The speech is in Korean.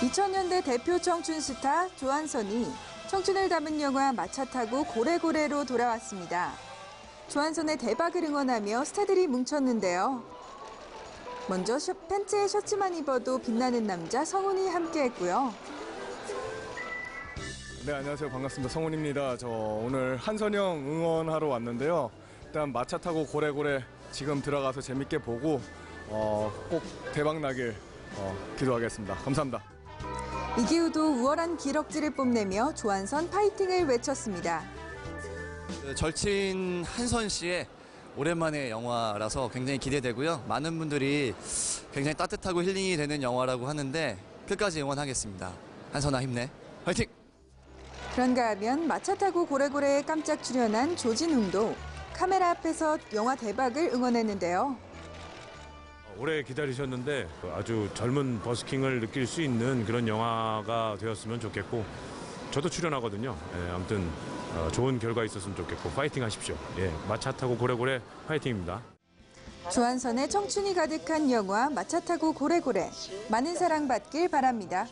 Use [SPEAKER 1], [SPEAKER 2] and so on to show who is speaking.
[SPEAKER 1] 2000년대 대표 청춘 스타 조한선이 청춘을 담은 영화 마차 타고 고래고래로 돌아왔습니다. 조한선의 대박을 응원하며 스타들이 뭉쳤는데요. 먼저 셔- 팬츠에 셔츠만 입어도 빛나는 남자 성훈이 함께했고요.
[SPEAKER 2] 네 안녕하세요 반갑습니다 성훈입니다. 저 오늘 한선영 응원하러 왔는데요. 일단 마차 타고 고래고래 지금 들어가서 재밌게 보고 어, 꼭 대박 나길 어, 기도하겠습니다. 감사합니다.
[SPEAKER 1] 이기우도 우월한 기럭지를 뽐내며 조한선 파이팅을 외쳤습니다.
[SPEAKER 3] 그 절친 한선 씨의 오랜만의 영화라서 굉장히 기대되고요. 많은 분들이 굉장히 따뜻하고 힐링이 되는 영화라고 하는데 끝까지 응원하겠습니다. 한선아 힘내. 화이팅!
[SPEAKER 1] 그런가 하면 마차 타고 고래고래에 깜짝 출연한 조진웅도 카메라 앞에서 영화 대박을 응원했는데요.
[SPEAKER 4] 오래 기다리셨는데 그 아주 젊은 버스킹을 느낄 수 있는 그런 영화가 되었으면 좋겠고 저도 출연하거든요. 예, 아무튼 어, 좋은 결과 있었으면 좋겠고 파이팅 하십시오. 예, 마차 타고 고래고래 파이팅입니다.
[SPEAKER 1] 조한선의 청춘이 가득한 영화 마차 타고 고래고래 많은 사랑받길 바랍니다.